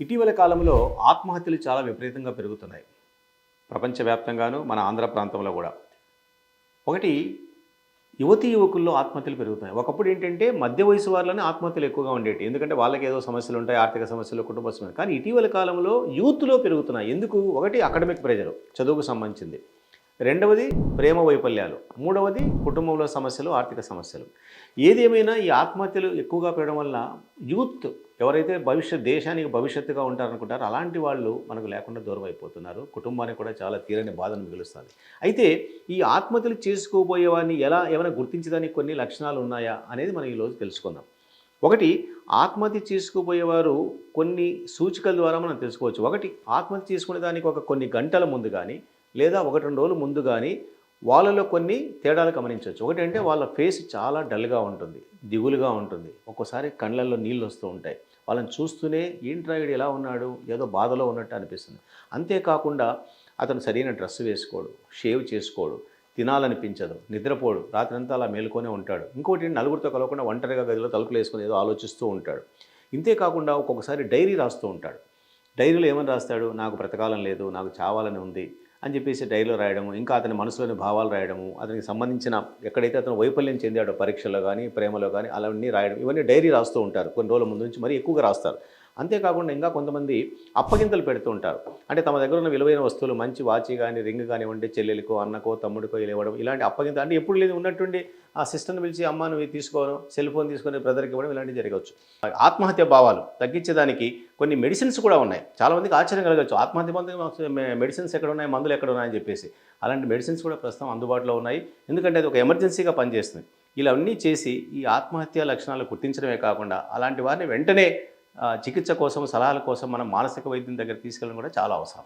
ఇటీవల కాలంలో ఆత్మహత్యలు చాలా విపరీతంగా పెరుగుతున్నాయి. ప్రపంచవ్యాప్తంగాను మన ఆంధ్ర ప్రాంతంలో కూడా. ఒకటి యువతీ యువకుల్లో ఆత్మహత్యలు పెరుగుతున్నాయి. ఒకప్పుడు ఏంటంటే మధ్య వయసు వాళ్ళని ఆత్మహత్యలు ఎక్కువగా ఉండేవి ఎందుకంటే వాళ్ళకి ఏదో సమస్యలు ఉంటాయి ఆర్థిక సమస్యలు కుటుంబ సమస్యలు. కానీ ఇటీవల కాలంలో యూత్లో పెరుగుతున్నాయి. ఎందుకు? ఒకటి అకాడమిక్ ప్రెజర్ చదువుకు సంబంధించింది. రెండవది ప్రేమ వైఫల్యాలు. మూడవది కుటుంబంలో సమస్యలు ఆర్థిక సమస్యలు. ఏదేమైనా ఈ ఆత్మహత్యలు ఎక్కువగా పెరగడం వల్ల యూత్ ఎవరైతే భవిష్యత్ దేశానికి భవిష్యత్తుగా ఉంటారనుకుంటారో అలాంటి వాళ్ళు మనకు లేకుండా దూరం అయిపోతున్నారు. కుటుంబానికి కూడా చాలా తీరని బాధను మిగులుస్తుంది. అయితే ఈ ఆత్మహత్యలు చేసుకోబోయేవాడిని ఎలా ఏమైనా గుర్తించడానికి కొన్ని లక్షణాలు ఉన్నాయా అనేది మనం ఈరోజు తెలుసుకుందాం. ఒకటి ఆత్మహత్య చేసుకుపోయేవారు కొన్ని సూచికల ద్వారా మనం తెలుసుకోవచ్చు. ఒకటి ఆత్మహత్య చేసుకునే దానికి ఒక కొన్ని గంటల ముందు కానీ లేదా ఒకటి రెండు రోజులు ముందు కానీ వాళ్ళలో కొన్ని తేడాలు గమనించవచ్చు. ఒకటి అంటే వాళ్ళ ఫేస్ చాలా డల్గా ఉంటుంది దిగులుగా ఉంటుంది. ఒక్కోసారి కళ్ళల్లో నీళ్ళు వస్తూ ఉంటాయి. వాళ్ళని చూస్తూనే ఏంట్రా వీడు ఎలా ఉన్నాడు ఏదో బాధలో ఉన్నట్టు అనిపిస్తుంది. అంతేకాకుండా అతను సరైన డ్రెస్ వేసుకోడు షేవ్ చేసుకోడు తినాలనిపించదు నిద్రపోడు రాత్రంతా అలా మేలుకొనే ఉంటాడు. ఇంకోటి నలుగురితో కలవకుండా ఒంటరిగా గదిలో తలుపులు వేసుకుని ఏదో ఆలోచిస్తూ ఉంటాడు. ఇంతే కాకుండా ఒక్కొక్కసారి డైరీ రాస్తూ ఉంటాడు. డైరీలో ఏమని రాస్తాడు? నాకు బ్రతకాలం లేదు నాకు చావాలని ఉంది. అని చెప్పేసి డైరీలో రాయడము ఇంకా అతని మనసులోని భావాలు రాయడము అతనికి సంబంధించిన ఎక్కడైతే అతను వైఫల్యం చెందాడో పరీక్షలో కానీ ప్రేమలో కానీ అలాన్నీ రాయడం ఇవన్నీ డైరీ రాస్తూ ఉంటారు. కొన్ని రోజుల ముందు నుంచి మరీ ఎక్కువగా రాస్తారు. అంతేకాకుండా ఇంకా కొంతమంది అప్పగింతలు పెడుతూ ఉంటారు. అంటే తమ దగ్గర ఉన్న విలువైన వస్తువులు మంచి వాచి కానీ రింగ్ కానివ్వండి చెల్లెలికో అన్నకో తమ్ముడికో ఇలా ఇవ్వడం ఇలాంటి అప్పగింత అంటే ఎప్పుడు లేదు ఉన్నట్టుండి ఆ సిస్టర్ని పిలిచి అమ్మ నువ్వు ఇది తీసుకోవడం సెల్ ఫోన్ తీసుకొని బ్రదర్కి ఇవ్వడం ఇలాంటివి జరగవచ్చు. ఆత్మహత్య భావాలు తగ్గించేదానికి కొన్ని మెడిసిన్స్ కూడా ఉన్నాయి. చాలామందికి ఆశ్చర్యం కలగచ్చు ఆత్మహత్య మెడిసిన్స్ ఎక్కడ ఉన్నాయి మందులు ఎక్కడ ఉన్నాయని చెప్పేసి. అలాంటి మెడిసిన్స్ కూడా ప్రస్తుతం అందుబాటులో ఉన్నాయి. ఎందుకంటే అది ఒక ఎమర్జెన్సీగా పనిచేస్తుంది. ఇలా అన్నీ చేసి ఈ ఆత్మహత్య లక్షణాలు గుర్తించడమే కాకుండా అలాంటి వారిని వెంటనే చికిత్స కోసం సలహాల కోసం మనం మానసిక వైద్యం దగ్గర తీసుకెళ్ళడం కూడా చాలా అవసరం.